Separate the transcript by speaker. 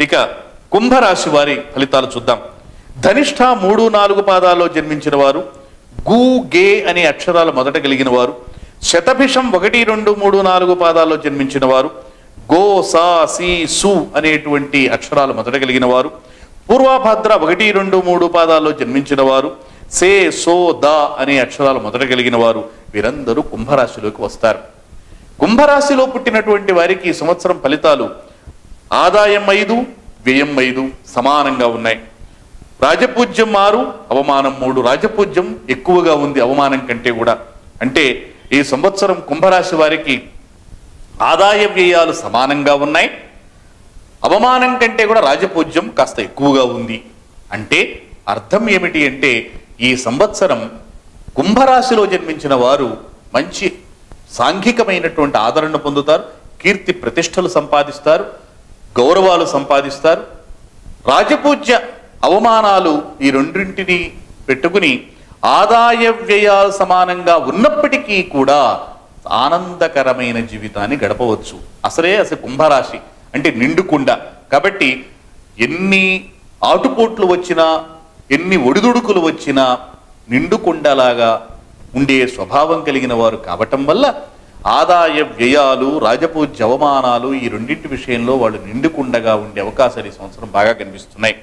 Speaker 1: ఇక కుంభరాశి వారి ఫలితాలు చూద్దాం. ధనిష్ట మూడు నాలుగు పాదాల్లో జన్మించిన వారు గు గే అనే అక్షరాలు మొదట కలిగిన వారు శతభిషం ఒకటి రెండు మూడు నాలుగు పాదాల్లో జన్మించిన వారు గో సా సి సు అనేటువంటి అక్షరాలు మొదట కలిగిన వారు పూర్వభద్ర ఒకటి రెండు మూడు పాదాల్లో జన్మించిన వారు సే సో ద అనే అక్షరాలు మొదట కలిగిన వారు వీరందరూ కుంభరాశిలోకి వస్తారు. కుంభరాశిలో పుట్టినటువంటి వారికి ఈ సంవత్సరం ఫలితాలు ఆదాయం ఐదు వ్యయం ఐదు సమానంగా ఉన్నాయి. రాజపూజ్యం ఆరు అవమానం మూడు. రాజపూజ్యం ఎక్కువగా ఉంది అవమానం కంటే కూడా. అంటే ఈ సంవత్సరం కుంభరాశి వారికి ఆదాయ వ్యయాలు సమానంగా ఉన్నాయి. అవమానం కంటే కూడా రాజపూజ్యం కాస్త ఎక్కువగా ఉంది. అంటే అర్థం ఏమిటి అంటే ఈ సంవత్సరం కుంభరాశిలో జన్మించిన వారు మంచి సాంఘికమైనటువంటి ఆదరణ పొందుతారు కీర్తి ప్రతిష్టలు సంపాదిస్తారు గౌరవాలు సంపాదిస్తారు. రాజపూజ్య అవమానాలు ఈ రెండింటిని పెట్టుకుని ఆదాయ వ్యయాలు సమానంగా ఉన్నప్పటికీ కూడా ఆనందకరమైన జీవితాన్ని గడపవచ్చు. అసలే అసలు కుంభరాశి అంటే నిండుకుండ కాబట్టి ఎన్ని ఆటుపోట్లు వచ్చినా ఎన్ని ఒడిదుడుకులు వచ్చినా నిండుకుండలాగా ఉండే స్వభావం కలిగిన వారు కావటం వల్ల ఆదాయ వ్యయాలు రాజపూజ్య అవమానాలు ఈ రెండింటి విషయంలో వాళ్ళు నిండుకుండగా ఉండే అవకాశాలు ఈ సంవత్సరం బాగా కనిపిస్తున్నాయి.